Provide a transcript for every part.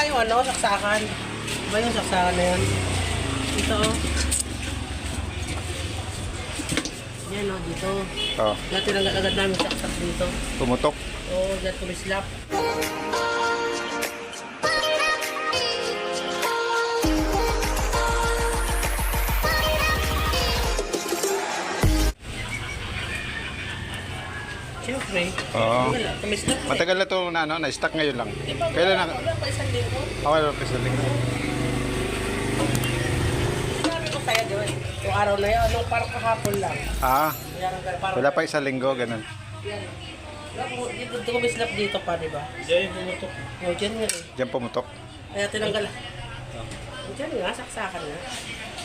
nga yung ano, saksakan. Diba yung saksakan na yan? Ito oh. Yan oh, dito. Oh, Dati lang agad namin saksak dito. tumutok. Oo, oh, dyan tumislap. Siyempre. Oo. Wala. Matagal na to na ano, na-stuck ngayon lang. Di ba, Kailan na? Wala pa isang linggo. Okay, wala pa isang linggo. Sinabi ko sa'yo, ba? Yung araw na yun, nung parang kahapon lang. Ah, parang... wala pa isang linggo, ganun. Yan. Wala, Dito, dito tumislap dito pa, di ba? Diyan yung pumutok. Oo, dyan nga eh. Diyan pumutok. Kaya tinanggal. Diyan nga, saksakan nga.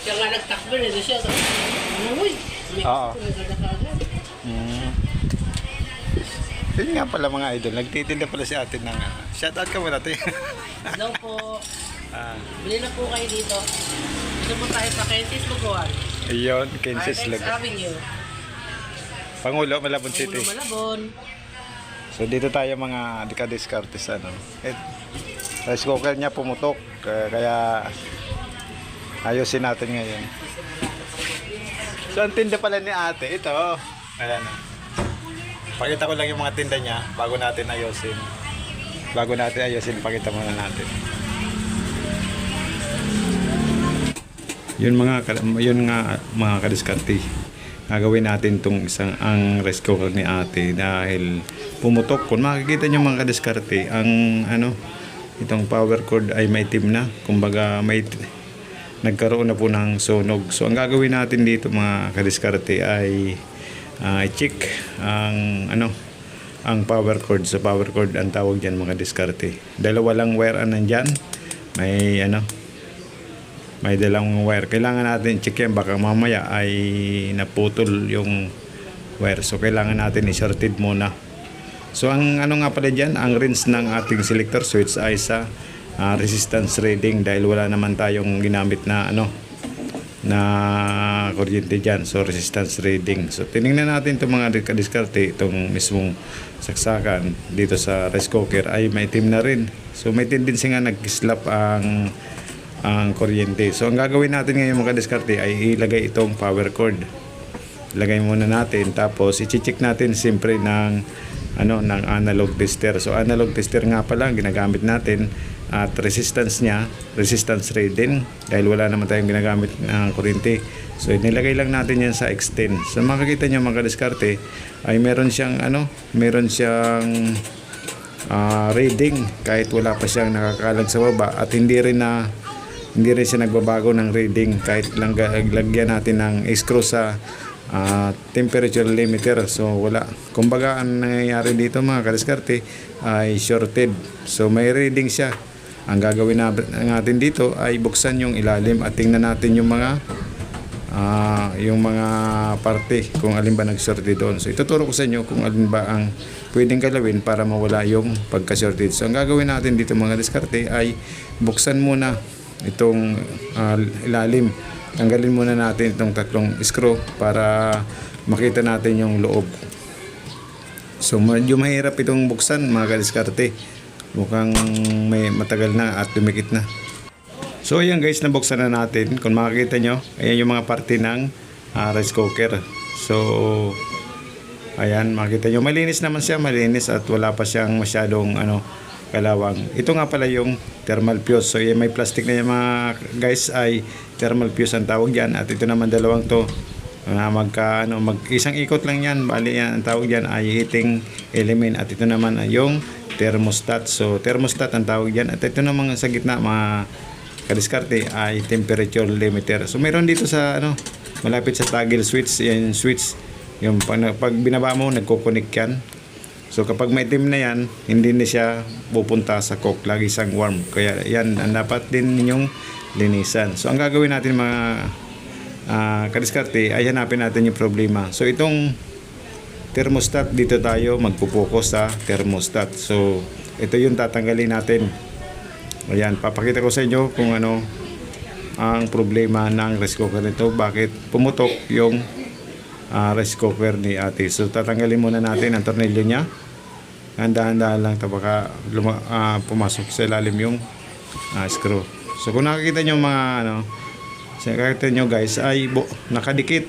Kaya nga nagtakbo rin siya. Uy! May Oo. na. Mm. Yun nga pala mga idol, nagtitinda pala si ate ng ano. Shoutout ka muna, te. Hello po. ah, Bili na po kayo dito. Dito po tayo sa Kensis Luguan. Ayun, Artex Lag. Avenue. Pangulo, Malabon City. Ulo Malabon. So dito tayo mga Dicadiscartes ano. Eh, rice cooker niya pumutok. Kaya, kaya ayusin natin ngayon. So ang tinda pala ni ate, ito. Ayan. oh. Pakita ko lang yung mga tinda niya bago natin ayusin. Bago natin ayusin, pakita muna natin. Yun mga yun nga mga kadiskarte. Gagawin natin tong isang ang rice cooker ni ate dahil pumutok. Kung makikita nyo mga kadiskarte, ang ano itong power cord ay may itim na. Kumbaga may nagkaroon na po ng sunog. So ang gagawin natin dito mga kadiskarte ay ah, i-check ang ano ang power cord sa power cord ang tawag diyan mga diskarte. Dalawa lang wire ang nandyan. May ano may dalawang wire. Kailangan natin check yan. Baka mamaya ay naputol yung wire. So, kailangan natin i-shorted muna. So, ang ano nga pala dyan, ang rinse ng ating selector switch ay sa ah, resistance reading dahil wala naman tayong ginamit na ano na kuryente dyan. So, resistance reading. So, tinignan natin itong mga kadiskarte, itong mismong saksakan dito sa rice cooker ay may itim na rin. So, may tendency nga nag-slap ang ang kuryente. So, ang gagawin natin ngayon mga diskarte ay ilagay itong power cord. Ilagay muna natin tapos i-check natin siyempre ng ano ng analog tester. So analog tester nga pala ang ginagamit natin at resistance niya, resistance reading dahil wala naman tayong ginagamit ng kuryente. So nilagay lang natin yan sa extend. So makikita niyo mga diskarte ay meron siyang ano, meron siyang ah, reading kahit wala pa siyang nakakalag sa baba at hindi rin na hindi rin siya nagbabago ng reading kahit lang lagyan natin ng screw sa ah, temperature limiter so wala kumbaga ang nangyayari dito mga kadiskarte ay shorted so may reading siya ang gagawin na- natin dito ay buksan yung ilalim at tingnan natin yung mga ah, yung mga parte kung alin ba nag-shorted doon. So ituturo ko sa inyo kung alin ba ang pwedeng galawin para mawala yung pagka-shorted. So ang gagawin natin dito mga diskarte ay buksan muna itong ah, ilalim. Tanggalin muna natin itong tatlong screw para makita natin yung loob. So medyo mahirap itong buksan mga kadiskarte. Mukhang may matagal na at dumikit na. So ayan guys, nabuksan na natin. Kung makikita nyo, ayan yung mga parte ng ah, rice cooker. So, ayan, makikita nyo. Malinis naman siya, malinis at wala pa siyang masyadong ano, kalawang. Ito nga pala yung thermal fuse. So, yan, may plastic na yan mga guys ay thermal fuse ang tawag yan. At ito naman dalawang to. Na magka ano mag isang ikot lang yan. Bali yan ang tawag diyan ay heating element. At ito naman ay yung thermostat. So thermostat ang tawag diyan at ito naman sa gitna mga kadiskarte ay temperature limiter. So meron dito sa ano malapit sa toggle switch yan switch. Yung pag, pag binaba mo nagko-connect yan. So kapag may itim na yan, hindi na siya pupunta sa coke. Lagi siyang warm. Kaya yan, ang dapat din ninyong linisan. So ang gagawin natin mga ah, kadiskarte, ay hanapin natin yung problema. So itong thermostat, dito tayo magpupokus sa thermostat. So ito yung tatanggalin natin. Ayan, papakita ko sa inyo kung ano ang problema ng rice cooker nito. Bakit pumutok yung ah, rice cooker ni ate. So tatanggalin muna natin ang tornilyo niya. Handa-handa lang ito baka luma, ah, pumasok sa ilalim yung ah, screw. So kung nakikita nyo mga ano, nakikita nyo guys ay bu- nakadikit.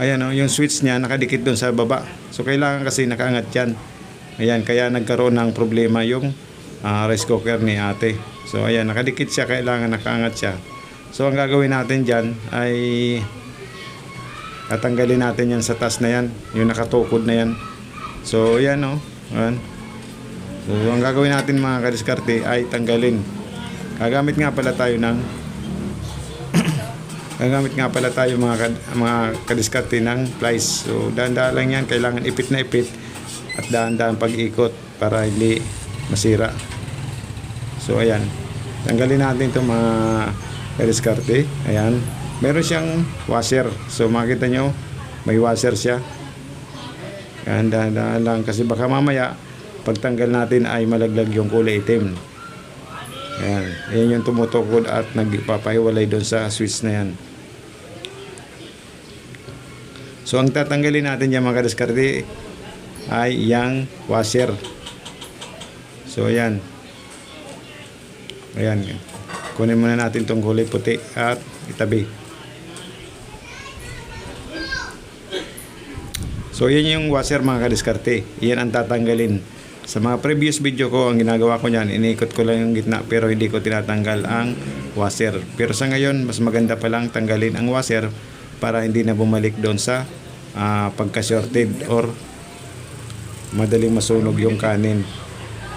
Ayan oh, yung switch niya nakadikit doon sa baba. So kailangan kasi nakaangat yan. Ayan, kaya nagkaroon ng problema yung ah, rice cooker ni ate. So ayan, nakadikit siya, kailangan nakaangat siya. So ang gagawin natin dyan ay tatanggalin natin yan sa taas na yan, yung nakatukod na yan. So ayan oh, ayan. So ang gagawin natin mga kadiskarte ay tanggalin. Gagamit nga pala tayo ng Gagamit nga pala tayo mga, kad- mga kadiskarte ng plies. So, dahan-dahan lang yan. Kailangan ipit na ipit at dahan-dahan pag-ikot para hindi masira. So, ayan. Tanggalin natin itong mga kadiskarte. Ayan. Meron siyang washer. So, makita nyo, may washer siya. Dahan-dahan lang. Kasi baka mamaya, pagtanggal natin ay malaglag yung kulay itim. Ayan. Ayan yung tumutukod at nagpapahiwalay doon sa switch na yan. So ang tatanggalin natin yung mga kadiskarte ay yung washer. So ayan. Ayan. Kunin muna natin tong kulay puti at itabi. So yan yung washer mga kadiskarte. Yan ang tatanggalin. Sa mga previous video ko, ang ginagawa ko niyan, iniikot ko lang yung gitna pero hindi ko tinatanggal ang washer. Pero sa ngayon, mas maganda pa lang tanggalin ang washer para hindi na bumalik doon sa ah, pagka-shorted or madaling masunog yung kanin.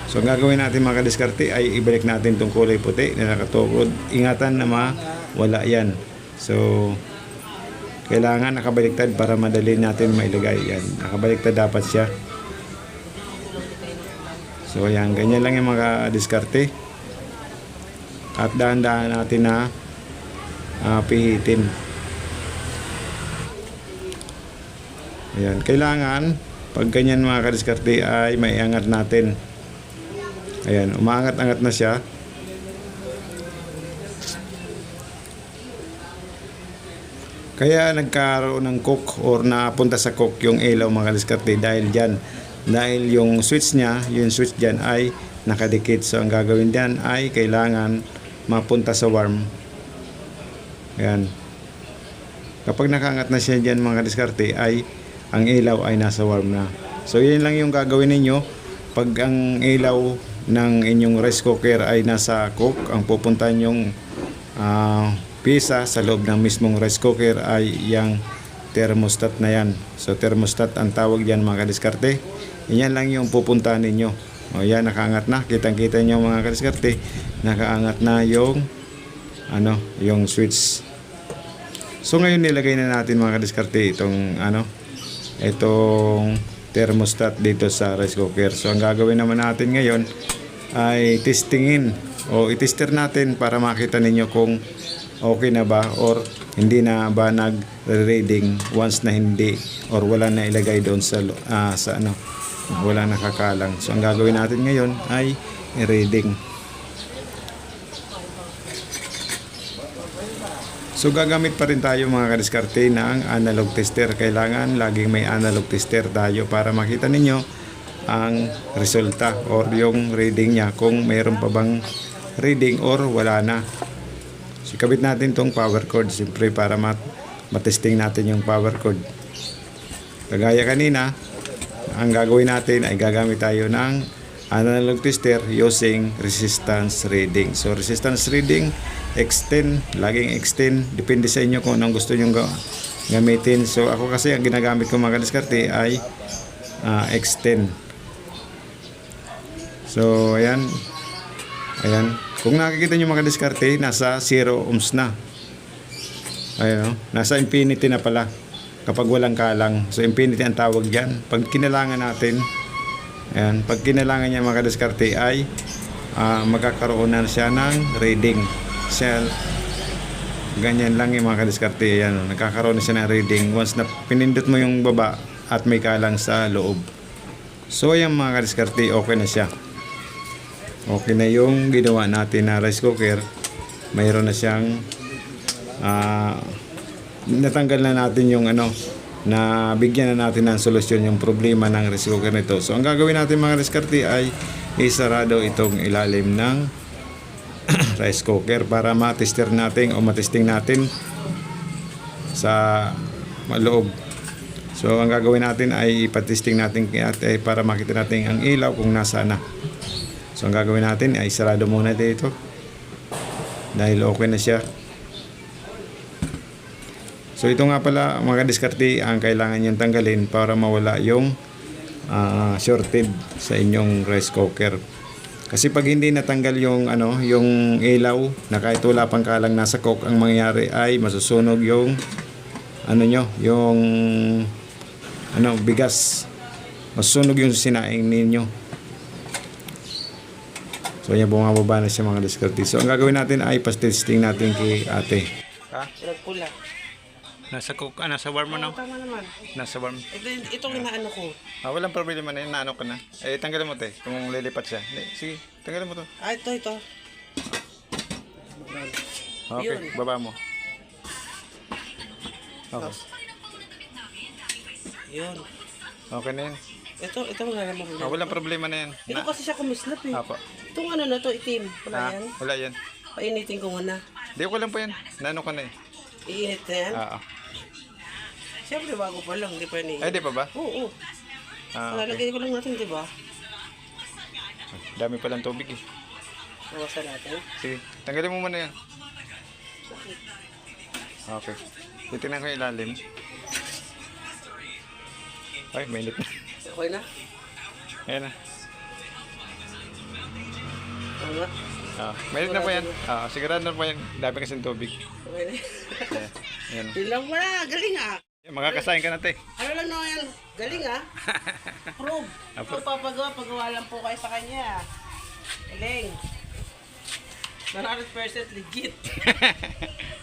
So ang gagawin natin mga kadiskarte ay ibalik natin tong kulay puti na nakatukod. Ingatan na mawala yan. So kailangan nakabaliktad para madali natin mailagay yan. Nakabaliktad dapat siya. So ayan, ganyan lang yung mga diskarte. At dahan-dahan natin na ah, pihitin. Ayan, kailangan pag ganyan mga kadiskarte ay maiangat natin. Ayan, umaangat-angat na siya. Kaya nagkaroon ng cook or napunta sa cook yung ilaw mga kadiskarte dahil dyan. Dahil yung switch niya, yung switch dyan ay nakadikit. So ang gagawin dyan ay kailangan mapunta sa warm. Ayan. Kapag nakaangat na siya dyan mga kadiskarte ay ang ilaw ay nasa warm na. So yun lang yung gagawin ninyo. Pag ang ilaw ng inyong rice cooker ay nasa cook, ang pupuntahan yung ah, pisa sa loob ng mismong rice cooker ay yung thermostat na yan. So thermostat ang tawag dyan mga kadiskarte. Yan lang yung pupuntahan ninyo. O yan, nakaangat na. Kitang-kita nyo mga kadiskarte. Nakaangat na yung ano, yung switch. So ngayon nilagay na natin mga kadiskarte itong ano, itong thermostat dito sa rice cooker. So ang gagawin naman natin ngayon ay testingin o itester natin para makita ninyo kung okay na ba or hindi na ba nag-reading once na hindi or wala na ilagay doon sa ah, sa ano wala nakakalang. So ang gagawin natin ngayon ay reading. So gagamit pa rin tayo mga kadiskarte ng analog tester. Kailangan laging may analog tester tayo para makita ninyo ang resulta or yung reading niya kung mayroon pa bang reading or wala na. So kabit natin tong power cord siyempre para mat matesting natin yung power cord. Kagaya kanina, ang gagawin natin ay gagamit tayo ng analog tester using resistance reading. So resistance reading, extend, laging extend. Depende sa inyo kung anong gusto nyo ga- gamitin. So ako kasi ang ginagamit ko mga kadiskarte ay ah, extend. So ayan. Ayan. Kung nakikita nyo mga kadiskarte, nasa 0 ohms na. Ayan o. Nasa infinity na pala. Kapag walang kalang. So infinity ang tawag dyan. Pag kinalangan natin, ayan, pag kinalangan niya mga kadiskarte ay ah, magkakaroon na siya ng reading. Siya, ganyan lang yung mga kadiskarte. Ayan, nagkakaroon na siya ng reading. Once na pinindot mo yung baba at may kalang sa loob. So ayan mga kadiskarte, okay na siya. Okay na yung ginawa natin na rice cooker. Mayroon na siyang ah, natanggal na natin yung ano na bigyan na natin ng solusyon yung problema ng rice cooker nito. So ang gagawin natin mga riskarte ay isarado itong ilalim ng rice cooker para matester natin o matesting natin sa loob. So ang gagawin natin ay ipatesting natin kay ate para makita natin ang ilaw kung nasa na. So ang gagawin natin ay sarado muna dito. Dahil okay na siya. So ito nga pala mga diskarte ang kailangan niyong tanggalin para mawala yung ah, shorted sa inyong rice cooker. Kasi pag hindi natanggal yung ano, yung ilaw na kahit wala pang kalang nasa cook, ang mangyayari ay masusunog yung ano nyo, yung ano, bigas. Masusunog yung sinaing ninyo. So yan bumababa na siya mga diskarte. So ang gagawin natin ay pas-testing natin kay ate. Ha? Nagpula. Nasa cook, ah, nasa warm mo Oo, tama naman. Nasa warm. Ito, itong inaano ko. Ah, walang problema na yun, naano ka na. Eh, tanggalin mo te, kung lilipat siya. Hindi, sige, tanggalin mo to. Ah, ito, ito. Okay, Yun. baba mo. Okay. Yun. Okay na yun. Ito, ito wala namang Ah, walang problema na yan. Ito Na, kasi siya kumislap eh. Apo. Itong ano na to, itim. Wala Ah, yan. wala yan. Painitin ko muna. Hindi ko lang po yan. Naano ka na eh. Iinit na yan. Ah, ah. Siyempre bago pa lang, di pa yan Ay, di pa ba? Oo, oo. Ah, okay. Lalagay ko lang natin, di ba? Dami palang tubig eh. Bawasan natin. Sige, tanggalin mo muna yan. Okay. Titignan ko yung ilalim. Ay, mainit na. Okay na? Ayan na. Tama. Ah, mainit na po yan. Ah, sigurado na po yan. Dami kasing tubig. Okay na. Ayan. Ayan. Yun lang pala. Galing ah. Makakasahin ka na te. Ano lang naman yan? Galing ah. Prove. Ito papagawa, pagawa lang po kayo sa kanya. Galing. 100% legit.